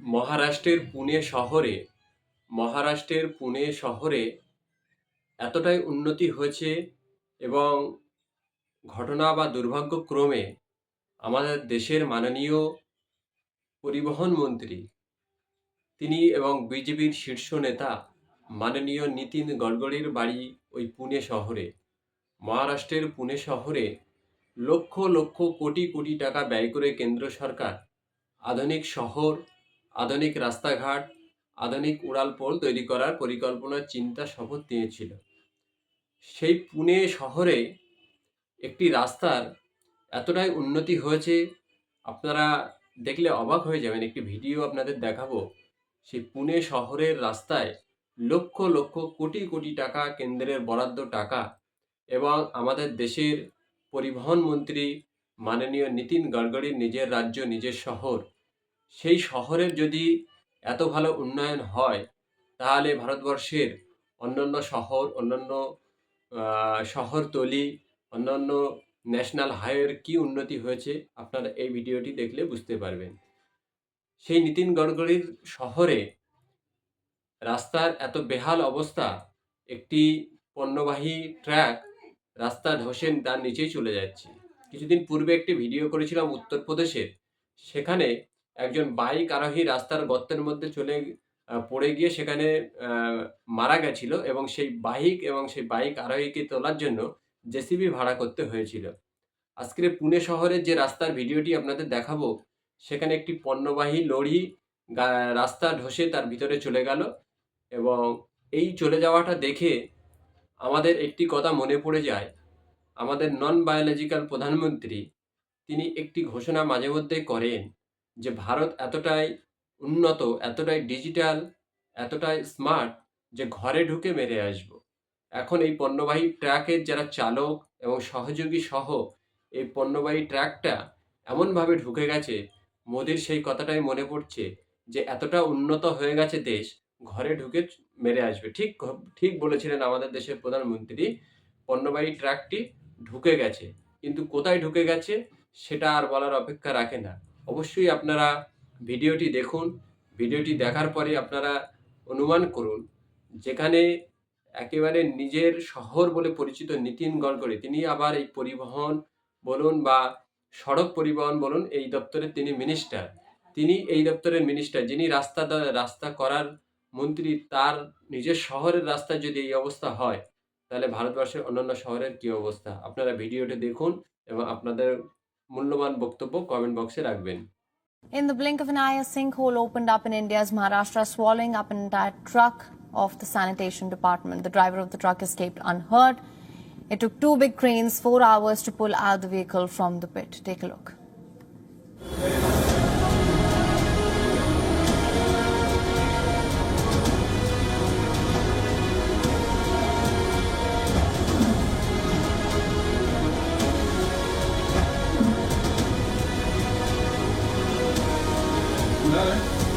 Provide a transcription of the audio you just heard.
মহারাষ্ট্রের পুনে শহরে, মহারাষ্ট্রের পুনে শহরে এতটাই উন্নতি হয়েছে এবং ঘটনা বা দুর্ভাগ্যক্রমে আমাদের দেশের মাননীয় পরিবহন মন্ত্রী তিনি এবং বিজেপির শীর্ষ নেতা মাননীয় নীতিন গডকরির বাড়ি ওই পুনে শহরে। মহারাষ্ট্রের পুনে শহরে লক্ষ লক্ষ কোটি কোটি টাকা ব্যয় করে কেন্দ্র সরকার আধুনিক শহর আধুনিক রাস্তাঘাট, আধুনিক উড়ালপোল তৈরি করার পরিকল্পনার চিন্তা শপথ নিয়েছিল সেই পুনে শহরে একটি রাস্তার এতটাই উন্নতি হয়েছে, আপনারা দেখলে অবাক হয়ে যাবেন, একটি ভিডিও আপনাদের দেখাবো। সেই পুনে শহরের রাস্তায় লক্ষ লক্ষ, কোটি কোটি টাকা কেন্দ্রের বরাদ্দ টাকা এবং আমাদের দেশের পরিবহন মন্ত্রী মাননীয় নীতিন গডকরির নিজের রাজ্য, নিজের শহর সেই শহরের যদি এত ভালো উন্নয়ন হয়, তাহলে ভারতবর্ষের অন্যান্য শহর, অন্যান্য শহরতলি, অন্যান্য ন্যাশনাল হাইওয়ের কি উন্নতি হয়েছে, আপনারা এই ভিডিওটি দেখলে বুঝতে পারবেন। সেই নীতিন গডকরির শহরে রাস্তার এত বেহাল অবস্থা, একটি পণ্যবাহী ট্র্যাক রাস্তা ধসে তার নিচেই চলে যাচ্ছে। কিছুদিন পূর্বে একটি ভিডিও করেছিলাম উত্তরপ্রদেশের, সেখানে একজন বাইক আরোহী রাস্তার গর্তের মধ্যে চলে পড়ে গিয়ে সেখানে মারা গেছিল এবং সেই বাইক এবং সেই বাইক আরোহীকে তোলার জন্য জেসিবি ভাড়া করতে হয়েছিল। আজকের পুনে শহরের যে রাস্তার ভিডিওটি আপনাদের দেখাবো, সেখানে একটি পণ্যবাহী গা- রাস্তা ধসে তার ভিতরে চলে গেল এবং এই চলে যাওয়াটা দেখে আমাদের একটি কথা মনে পড়ে যায়। আমাদের নন বায়োলজিক্যাল প্রধানমন্ত্রী, তিনি একটি ঘোষণা মাঝে মধ্যে করেন যে ভারত এতটাই উন্নত, এতটাই ডিজিটাল এতটাই স্মার্ট যে ঘরে ঢুকে মেরে আসব। এখন এই পণ্যবাহী ট্রাকের যারা চালক এবং সহযোগী সহ এই পণ্যবাহী ট্রাকটা এমনভাবে ঢুকে গেছে, মোদির সেই কথাটাই মনে পড়ছে যে এতটা উন্নত হয়ে গেছে দেশ, ঘরে ঢুকে মেরে আসবে। ঠিক ঠিক বলেছিলেন আমাদের দেশের প্রধানমন্ত্রী, পণ্যবাহী ট্রাকটি ঢুকে গেছে। কিন্তু কোথায় ঢুকে গেছে সেটা আর বলার অপেক্ষা রাখে না। অবশ্যই আপনারা ভিডিওটি দেখুন। ভিডিওটি দেখার পরে আপনারা অনুমান করুন, যেখানে একেবারে নিজের শহর বলে পরিচিত নীতিন গডকরি তিনি আবার এই পরিবহন বলুন বা সড়ক পরিবহন বলুন, এই দপ্তরের তিনি মিনিস্টার তিনি এই দপ্তরের মিনিস্টার যিনি রাস্তা রাস্তা করার মন্ত্রী, তার নিজের শহরের রাস্তায় যদি এই অবস্থা হয়, তাহলে ভারতবর্ষের অন্যান্য শহরের কি অবস্থা? আপনারা ভিডিওটি দেখুন এবং আপনাদের মূল্যবান বক্তব্য কমেন্ট বক্সে রাখবেন In the blink of an eye, a sinkhole opened up in India's Maharashtra, swallowing up an entire truck of the sanitation department. The driver of the truck escaped unhurt. It took two big cranes four hours to pull out the vehicle from the pit. Take a look. Later.